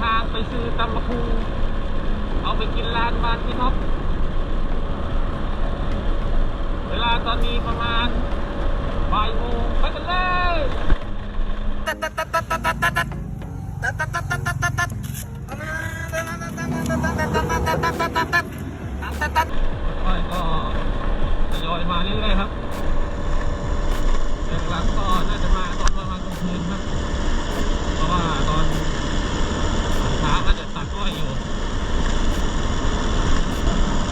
ทางไปซื้อตำมะคูเอาไปกินร้านบ้านพี่นกเวลาตอนนี้ประมาณบ่ายโมงไปกันเลยค่อยๆก็ทยอยมาเรื่อยๆครับหลังๆก็น่าจะมาตอนประมาณกลางคืนครับ เพราะว่าตอนเช้าก็จะตัดกล้วยอยู่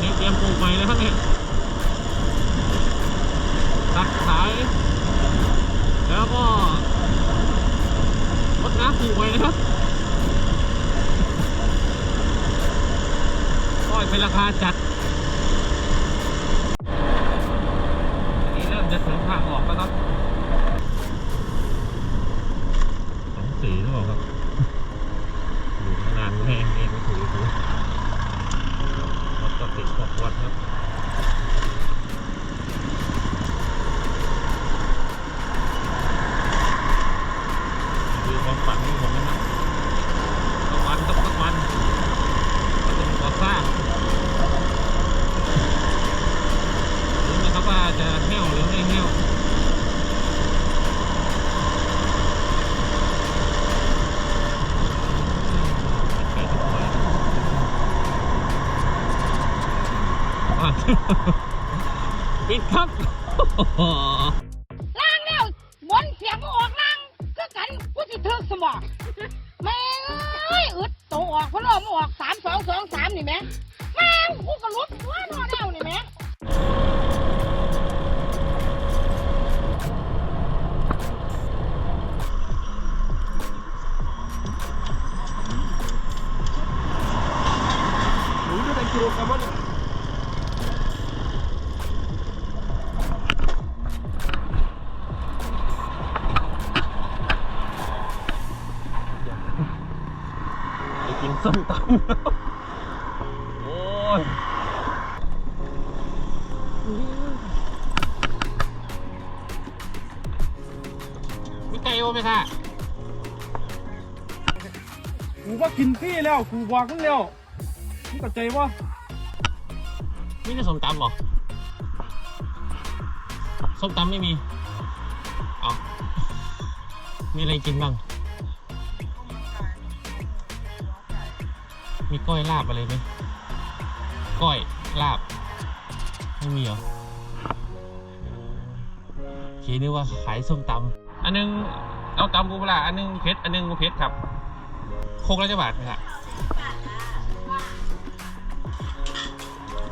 นี่เตรียมปลูกใหม่เลยครับนี่ตัดขาย แล้วก็รดน้ำปลูกใหม่นะครับก้อย เป็นราคาจัดอันนี้เริ่มจะถึงทางออกแล้วครับสองสีหรือเปล่าครับอยู่มานานแห้งเองไม่ถูกถูวัดก็ติดขอบวัดครับคือความฝันของผมนะครับสักวันต้องสักวันก็ต้องก่อสร้างรู้ไหมครับว่าจะแห้วหรือไม่แห้ว ไปทุกวันอะ ปิดครับล่างแล้วบนเสียงก็ออกล่างก็กันกูสิถึกสมองแม่งเอ้ยอึดโตออกเพราะเรามาออกสามสองสองสามนี่แม่แม่งกูก็ลุกว่านอย ส้มตำโอ้ยมีไก่โอไหมค่ะกูว่ากินฟรีแล้วกูบอกมึงแล้วมึงเข้าใจปะมีแต่ส้มตำเหรอส้มตำไม่มี เอามีอะไรกินบ้าง มีก้อยลาบอะไรไหมก้อยลาบ ไม่มีเหรอคิดนึกว่าขายส้มตำอันนึงเอาตำปูปลาร้าอันนึงเผ็ดอันนึงบ่เผ็ดครับโคกละจะบาทไหมครับ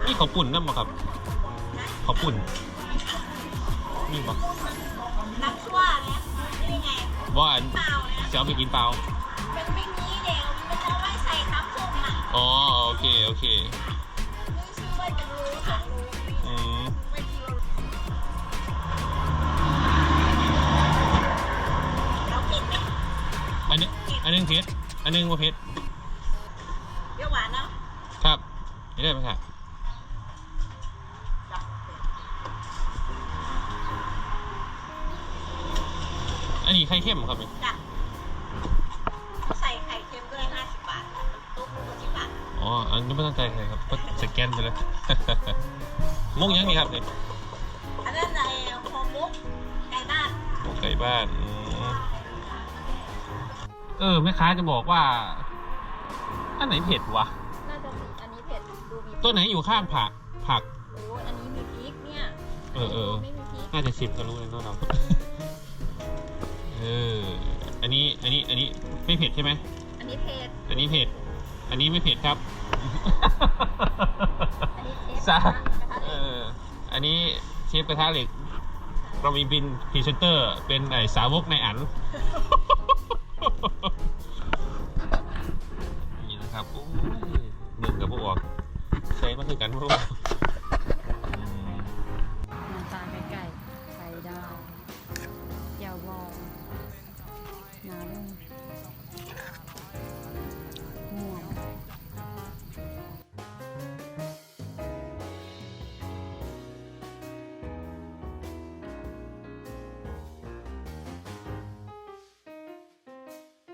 นี่ข้าวปุ่นนั่นบ่ครับข้าวปุ่นนี่บ่น้ำชั่วเนี่ยเป็นไงว่าอันเปล่าเนี่ยจะเอาไปกินเปล่ามันไม่มี โอเคโอเคไม่ชื่อว่าจะรู้สองรู้อืมไม่คิดว่าเราเผ็ดไหมอันนี้อันนึงเผ็ดอันนึงบ่เผ็ดเปรี้ยวหวานเนาะครับนี่ได้ไหมครับจับอันนี้ไข่เค็มเหรอครับนี่จั ไม่ต้องใจใครครับก็สแกนไปเลยมุกยังนี่ครับนี่อันนั้นไอ้โฮมมุกไก่บ้านมุกไก่บ้านอืมเออแม่ค้าจะบอกว่า อันไหนเผ็ดวะน่าจะมีอันนี้เผ็ดดูมีตัวไหนอยู่ข้างผักผักโอ้ยอันนี้มีพริกเนี่ยเออเออไม่มีพริกน่าจะชิมก็รู้เลยเนาะเราเอออันนี้อันนี้อันนี้ไม่เผ็ดใช่ไหมอันนี้เผ็ดอันนี้เผ็ด อันนี้ไม่เผ็ดครับอันนี้เชฟซากระทะเอเหล็กออันนี้เชฟกระทะเหล็ก เรามีบินพรีเซนเตอร์ เป็นไอสาวกในอันนี่นะครับโอ้ยหนึ่งกับพวกออก ใช้มาคือกันพวก